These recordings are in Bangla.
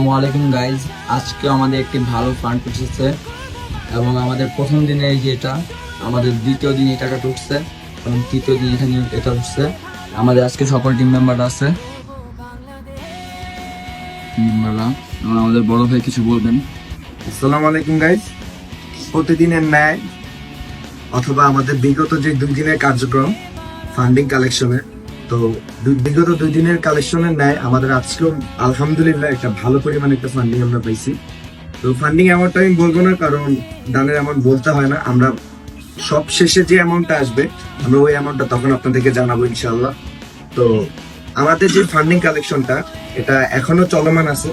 আসসালামু আলাইকুম গাইজ আজকে আমাদের একটি ভালো ফান্ড উঠেছে এবং আমাদের প্রথম দিনে এই যে এটা, আমাদের দ্বিতীয় দিন এই টাকাটা উঠছে এবং তৃতীয় দিন এখানে এটা উঠছে। আমাদের আজকে সকল টিম মেম্বাররা আছে। আমাদের বড় ভাই কিছু বলবেন। আসসালামু আলাইকুম গাইজ প্রতিদিনের ন্যায় অথবা আমাদের বিগত যে দুই দিনের কার্যক্রম ফান্ডিং কালেকশনের তো বিগত দুই দিনের কালেকশনের ন্যায় আমাদের আজকেও আলহামদুলিল্লাহ একটা ভালো পরিমাণে একটা ফান্ডিং আমরা পাইছি। তো ফান্ডিং অ্যামাউন্টটা আমি বলব না, কারণ দানের অ্যামাউন্ট বলতে হয় না। আমরা সব শেষে যে অ্যামাউন্টটা আসবে, আমরা ওই অ্যামাউন্টটা তখন আপনাদেরকে জানাব ইনশাল্লাহ তো আমাদের যে ফান্ডিং কালেকশনটা এটা এখনও চলমান আছে।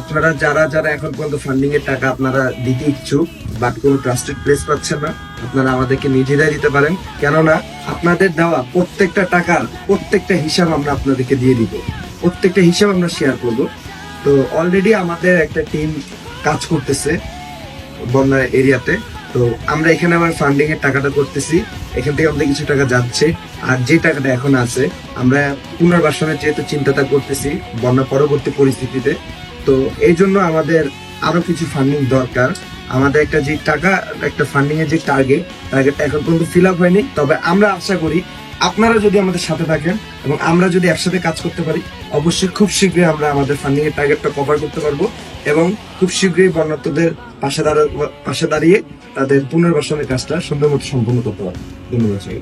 আপনারা যারা যারা এখন পর্যন্ত ফান্ডিং এর টাকা আপনারা দিতে ইচ্ছুক বাট কোনো ট্রাস্টেড প্লেস পাচ্ছেন না, আপনারা আমাদেরকে নিজেরাই দিতে পারেন। কেননা আপনাদের দেওয়া প্রত্যেকটা টাকার প্রত্যেকটা হিসাব আমরা আপনাদেরকে দিয়ে দিব। প্রত্যেকটা হিসাব আমরা শেয়ার করব। তো অলরেডি আমাদের একটা টিম কাজ করতেছে বন্যা এরিয়াতে। তো আমরা এখানে আবার ফান্ডিং এর টাকাটা করতেছি। এখান থেকে আমাদের কিছু টাকা যাচ্ছে। আর যে টাকাটা এখন আছে, আমরা পুনর্বাসনের যেহেতু চিন্তাটা করতেছি বন্যা পরবর্তী পরিস্থিতিতে তো এই জন্য আমাদের আরও কিছু ফান্ডিং দরকার। আমাদের একটা যে টাকা, একটা ফান্ডিং এর যে টার্গেট টার্গেটটা এখন পর্যন্ত ফিল আপ হয়নি। তবে আমরা আশা করি আপনারা যদি আমাদের সাথে থাকেন এবং আমরা যদি একসাথে কাজ করতে পারি, অবশ্যই খুব শীঘ্রই আমরা আমাদের ফান্ডিং এর টার্গেটটা কভার করতে পারব এবং খুব শীঘ্রই বন্যার্থদের পাশে দাঁড়া- পাশে দাঁড়িয়ে তাদের পুনর্বাসনের কাজটা সুন্দর মতো সম্পূর্ণ করতে পারব। ধন্যবাদ।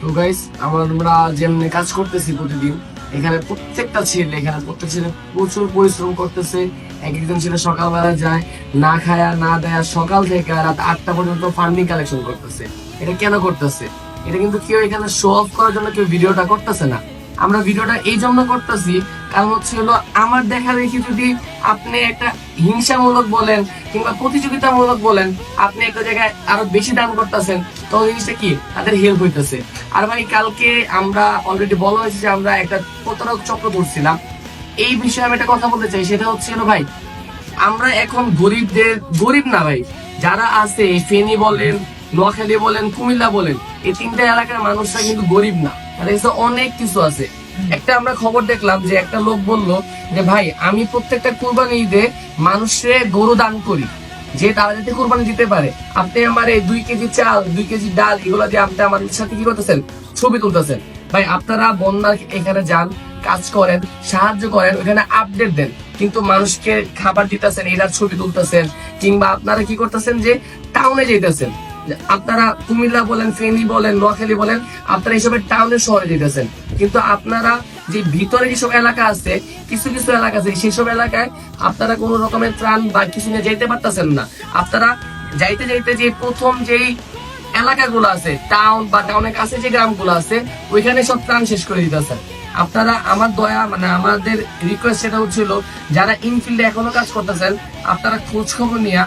তো গাইস আমরা যেমনি কাজ করতেছি প্রতিদিন এখানে প্রত্যেকটা ছেলে, এখানে প্রত্যেক ছেলে প্রচুর পরিশ্রম করতেছে। এক একজন ছেলে সকালবেলা যায়, না খায়া, না দেয়া, সকাল থেকে রাত আটটা পর্যন্ত ফান্ডিং কালেকশন করতেছে। এটা কেন করতেছে? এটা কিন্তু কেউ এখানে শো অফ করার জন্য কেউ ভিডিওটা করতেছে না। আমরা ভিডিওটা এই জন্য করতেছি, কারণ হচ্ছে হলো আমার দেখা দেখি যদি আপনি একটা হিংসামূলক বলেন কিংবা প্রতিযোগিতামূলক বলেন, আপনি একটা জায়গায় আরও বেশি দান করতেছেন তো জিনিসটা কি? তাদের হেল্প হইতেছে। আর ভাই, কালকে আমরা অলরেডি বলা হয়েছে যে আমরা একটা প্রতারক চক্র ধরছিলাম এই বিষয়ে আমি একটা কথা বলতে চাই, সেটা হচ্ছে হলো ভাই, আমরা এখন গরিবদের, গরিব না ভাই, যারা আছে ফেনী বলেন, নোয়াখালী বলেন, কুমিল্লা বলেন, এই তিনটা এলাকার মানুষরা কিন্তু গরিব না। কাছে অনেক কিছু আছে। একটা আমরা খবর দেখলাম যে একটা লোক বলল যে ভাই আমি প্রত্যেকটা কুরবানি ঈদে মানুষে গরু দান করি যে তারা যাতে কোরবানি দিতে পারে। আপনি আমার এই দুই কেজি চাল দুই কেজি ডাল এগুলো দিয়ে আপনি আমার সাথে কি করতেছেন? ছবি তুলতেছেন। ভাই আপনারা বন্যার এখানে যান কাজ করেন সাহায্য করেন ওখানে আপডেট দেন। কিন্তু মানুষকে খাবার দিতেছেন এরা ছবি তুলতেছেন কিংবা আপনারা কি করতেছেন যে টাউনে যেতেছেন আপনারা কুমিল্লা বলেন, ফেনী বলেন, নোয়াখালী বলেন, আপনারা এইসবের টাউনের শহরে যেতেছেন। কিন্তু আপনারা যে ভিতরে যেসব এলাকা আছে, কিছু কিছু এলাকা আছে, সেসব এলাকায় আপনারা কোনো রকমের ত্রাণ বা কিছু নিয়ে যেতে পারতেছেন না। আপনারা যাইতে যাইতে যে প্রথম যেই এলাকাগুলো আছে টাউন বা টাউনের কাছে যে গ্রামগুলো আছে, ওইখানে সব ত্রাণ শেষ করে দিতেছেন। আপনারা আমার দয়া মানে আমাদের রিকোয়েস্ট সেটা হচ্ছিল, যারা ইনফিল্ডে এখনও কাজ করতেছেন, আপনারা খোঁজ খবর নিয়ে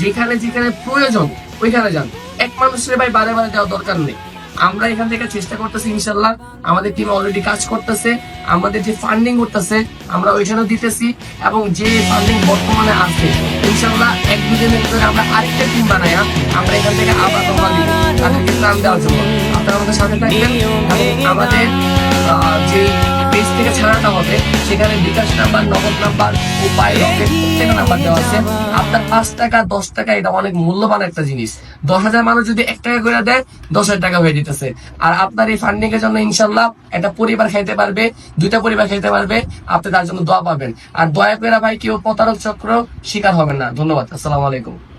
যেখানে যেখানে প্রয়োজন, ওইখানে যান। এক মানুষের ভাই, বারে বারে যাওয়ার দরকার নেই। আমরা এখান থেকে চেষ্টা করতেছি, ইনশাল্লাহ। আমাদের টিম অলরেডি কাজ করতেছে, আমাদের যে ফান্ডিং করতেছে আমরা ওইখানেও দিতেছি, এবং যে ফান্ডিং বর্তমানে আছে, ইনশাল্লাহ এক দুদিনের ভিতরে আমরা আরেকটা টিম বানাই আমরা এখান থেকে আবার আপনারা আমাদের সাথে থাকবেন আমাদের যে পেজ থেকে হবে। সেখানে bKash number, Nagad number number দেওয়া আছে। আপনার পাঁচ টাকা, দশ টাকা, এটা অনেক মূল্যবান একটা জিনিস। দশ হাজার মানুষ যদি এক টাকা করে দেয়, দশ হাজার টাকা হয়ে যেতেছে। আর আপনার এই ফান্ডিং এর জন্য ইনশাল্লাহ একটা পরিবার খাইতে পারবে, দুইটা পরিবার খাইতে পারবে। আপনি তার জন্য দোয়া পাবেন। আর দয়া করে ভাই, কেউ প্রতারক চক্র শিকার হবেন না। ধন্যবাদ। আসসালামু আলাইকুম।